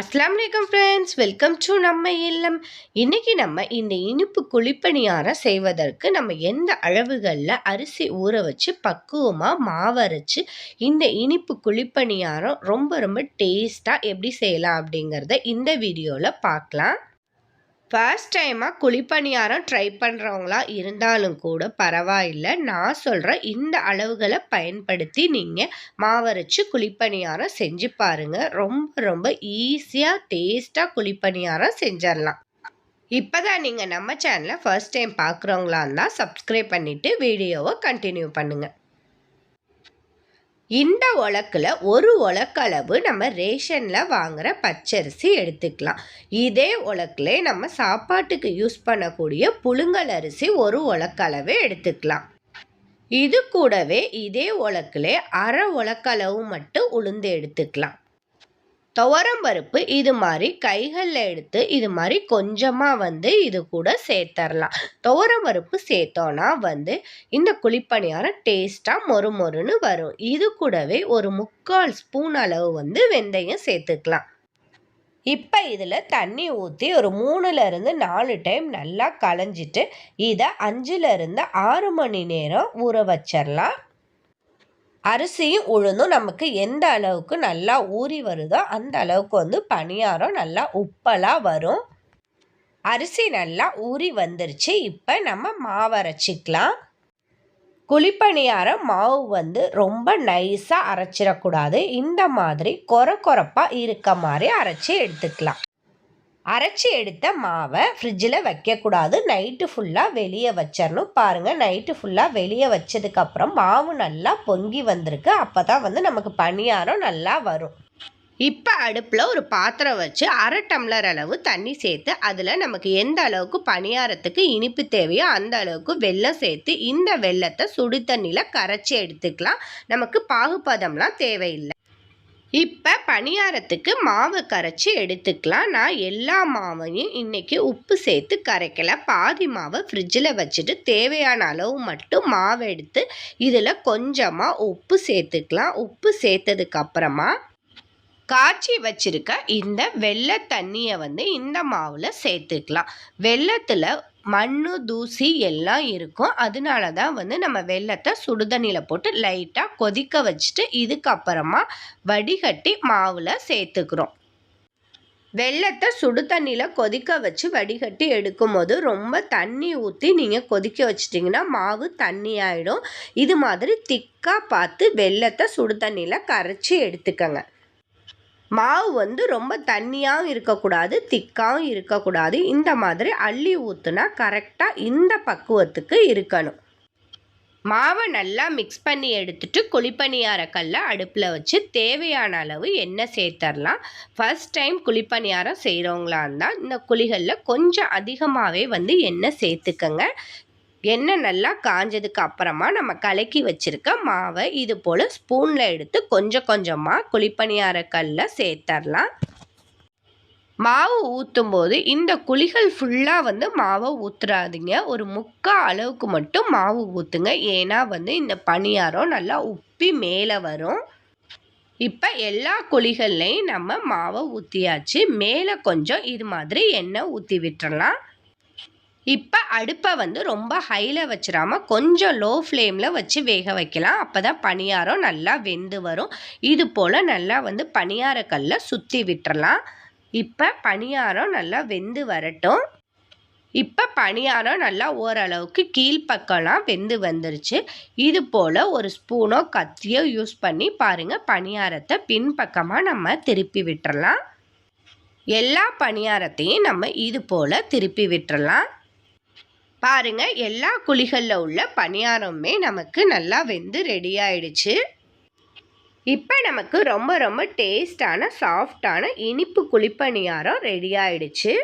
அஸ்லாம் வலைக்கம் friends welcome to நம்ம இல்லம். இன்றைக்கி நம்ம இந்த இனிப்பு குழிப்பணியாரம் செய்வதற்கு நம்ம எந்த அளவுகளில் அரிசி ஊற வச்சு பக்குவமாக மாவரைச்சு இந்த இனிப்பு குழிப்பணியாரம் ரொம்ப ரொம்ப டேஸ்ட்டாக எப்படி செய்யலாம் அப்படிங்கிறத இந்த வீடியோவில் பார்க்கலாம். ஃபர்ஸ்ட் டைமாக குழிப்பணியாரம் ட்ரை பண்ணுறவங்களா இருந்தாலும் கூட பரவாயில்லை. நான் சொல்கிறேன் இந்த அளவுகளை பயன்படுத்தி நீங்கள் மாவரைச்சு குழிப்பணியாரம் செஞ்சு பாருங்கள் ரொம்ப ரொம்ப ஈஸியாக டேஸ்ட்டாக குழிப்பணியாரம் செஞ்சிடலாம் இப்போ தான் நீங்கள் நம்ம சேனலை ஃபர்ஸ்ட் டைம் பார்க்குறவங்களா இருந்தால் சப்ஸ்கிரைப் பண்ணிவிட்டு வீடியோவை கண்டினியூ பண்ணுங்கள் இந்த உலக்கில் ஒரு உலக்களவு நம்ம ரேஷனில் வாங்குகிற பச்சரிசி எடுத்துக்கலாம். இதே உலக்கில் நம்ம சாப்பாட்டுக்கு யூஸ் பண்ணக்கூடிய புழுங்கல் அரிசி ஒரு உலக்களவு எடுத்துக்கலாம். இது கூடவே இதே உலக்கில் அரை உலக்களவு மட்டும் உளுந்து எடுத்துக்கலாம். துவரம் பருப்பு இது மாதிரி கைகளில் எடுத்து இது மாதிரி கொஞ்சமாக வந்து இது கூட சேர்த்தரலாம். துவரம் பருப்பு சேர்த்தோன்னா வந்து இந்த குழிப்பணியாரம் டேஸ்ட்டாக மொறு மொறுன்னு வரும். இது கூடவே ஒரு முக்கால் ஸ்பூன் அளவு வந்து வெந்தயம் சேர்த்துக்கலாம். இப்போ இதில் தண்ணி ஊற்றி ஒரு மூணுலேருந்து நாலு டைம் நல்லா களைஞ்சிட்டு இதை அஞ்சுலேருந்து ஆறு மணி நேரம் ஊற வச்சிடலாம் அரிசியும் உளுந்தும் நமக்கு எந்த அளவுக்கு நல்லா ஊறி வருதோ அந்த அளவுக்கு வந்து பணியாரம் நல்லா உப்பலாக வரும். அரிசி நல்லா ஊறி வந்துருச்சு. இப்போ நம்ம மாவு அரைச்சிக்கலாம். குழிப்பணியாரம் மாவு வந்து ரொம்ப நைஸாக அரைச்சிடக்கூடாது. இந்த மாதிரி கொர கொரப்பாக இருக்க மாதிரி அரைச்சி எடுத்துக்கலாம். அரைச்சி எடுத்த மாவை ஃப்ரிட்ஜில் வைக்கக்கூடாது. நைட்டு ஃபுல்லாக வெளியே வச்சிடணும் பாருங்கள் நைட்டு ஃபுல்லாக வெளியே வச்சதுக்கப்புறம் மாவு நல்லா பொங்கி வந்திருக்கு. அப்போ தான் வந்து நமக்கு பணியாரம் நல்லா வரும். இப்போ அடுப்பில் ஒரு பாத்திரம் வச்சு அரை டம்ளர் அளவு தண்ணி சேர்த்து அதில் நமக்கு எந்த அளவுக்கு பணியாரத்துக்கு இனிப்பு தேவையோ அந்த அளவுக்கு வெல்லம் சேர்த்து இந்த வெள்ளத்தை சுடு தண்ணியில் கரைச்சி எடுத்துக்கலாம். நமக்கு பாகுபதம்லாம் தேவையில்லை. இப்போ பணியாரத்துக்கு மாவு கரைச்சி எடுத்துக்கலாம். நான் எல்லா மாவையும் இன்றைக்கி உப்பு சேர்த்து கரைக்கல. பாதி மாவை ஃப்ரிட்ஜில் வச்சுட்டு தேவையான அளவு மட்டும் மாவு எடுத்து இதில் கொஞ்சமாக உப்பு சேர்த்துக்கலாம். உப்பு சேர்த்ததுக்கப்புறமா காய்ச்சி வச்சிருக்க இந்த வெள்ளை தண்ணியை வந்து இந்த மாவில் சேர்த்துக்கலாம். வெள்ளத்தில் மண் தூசி எல்லாம் இருக்கும். அதனால தான் வந்து நம்ம வெள்ளத்தை சுடுதண்ணியில் போட்டு லைட்டாக கொதிக்க வச்சுட்டு இதுக்கப்புறமா வடிகட்டி மாவில் சேர்த்துக்கிறோம். வெள்ளத்தை சுடு தண்ணியில் கொதிக்க வச்சு வடிகட்டி எடுக்கும் போது ரொம்ப தண்ணி ஊற்றி நீங்கள் கொதிக்க வச்சிட்டிங்கன்னா மாவு தண்ணி ஆகிடும் இது மாதிரி திக்காக பார்த்து வெள்ளத்தை சுடு தண்ணியில் கரைச்சி எடுத்துக்கங்க. மாவு வந்து ரொம்ப தண்ணியாகவும் இருக்கக்கூடாது திக்காகவும் இருக்கக்கூடாது. இந்த மாதிரி அள்ளி ஊற்றுனா கரெக்டாக இந்த பக்குவத்துக்கு இருக்கணும். மாவை நல்லா மிக்ஸ் பண்ணி எடுத்துட்டு குழிப்பணியார கல்லை அடுப்பில் வச்சு தேவையான அளவு எண்ணெய் சேர்த்துடலாம் ஃபஸ்ட் டைம் குழிப்பணியாரம் செய்கிறவங்களா இருந்தால் இந்த குழிகளில் கொஞ்சம் அதிகமாகவே வந்து எண்ணெய் சேர்த்துக்கங்க. எண்ணெய் நல்லா காஞ்சதுக்கு அப்புறமா நம்ம கலக்கி வச்சுருக்க மாவை இது போல் ஸ்பூனில் எடுத்து கொஞ்சம் கொஞ்சமாக குழிப்பணியார கல்லில் சேர்த்தரலாம். மாவு ஊற்றும் போது இந்த குழிகள் ஃபுல்லாக வந்து மாவை ஊற்றுறாதீங்க ஒரு முக்கால் அளவுக்கு மட்டும் மாவு ஊற்றுங்க ஏன்னா வந்து இந்த பணியாரம் நல்லா உப்பி மேலே வரும். இப்போ எல்லா குழிகள்லையும் நம்ம மாவை ஊற்றியாச்சு மேலே கொஞ்சம் இது மாதிரி எண்ணெய் ஊற்றி விட்டுறலாம். இப்போ அடுப்பை வந்து ரொம்ப ஹையில் வச்சிடாமல் கொஞ்சம் லோ ஃப்ளேமில் வச்சு வேக வைக்கலாம். அப்போ தான் பணியாரம் நல்லா வெந்து வரும். இது போல் நல்லா வந்து பணியாரக்கல்ல சுற்றி விட்டுறலாம். இப்போ பணியாரம் நல்லா வெந்து வரட்டும். இப்போ பணியாரம் நல்லா ஓரளவுக்கு கீழ்ப்பக்கம்லாம் வெந்து வந்துருச்சு. இது போல் ஒரு ஸ்பூனோ கத்தியோ யூஸ் பண்ணி பாருங்கள் பணியாரத்தை பின்பக்கமாக நம்ம திருப்பி விட்டுறலாம். எல்லா பணியாரத்தையும் நம்ம இது போல் திருப்பி விட்டுறலாம். பாருங்க எல்லா குழிகளில் உள்ள பணியாரமுமே நமக்கு நல்லா வெந்து ரெடி ஆயிடுச்சு. இப்போ நமக்கு ரொம்ப ரொம்ப டேஸ்டான சாஃப்டான இனிப்பு குழிப்பணியாரம் ரெடி ஆயிடுச்சு.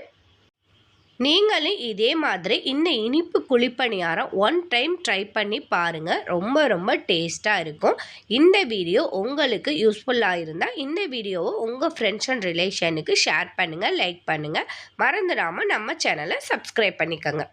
நீங்களும் இதே மாதிரி இந்த இனிப்பு குழிப்பணியாரம் ஒன் டைம் ட்ரை பண்ணி பாருங்கள் ரொம்ப ரொம்ப டேஸ்ட்டாக இருக்கும். இந்த வீடியோ உங்களுக்கு யூஸ்ஃபுல்லாக இருந்தால் இந்த வீடியோவை உங்கள் ஃப்ரெண்ட்ஸ் அண்ட் ரிலேஷனுக்கு ஷேர் பண்ணுங்கள் லைக் பண்ணுங்கள் மறந்துடாமல் நம்ம சேனலை சப்ஸ்கிரைப் பண்ணிக்கோங்க.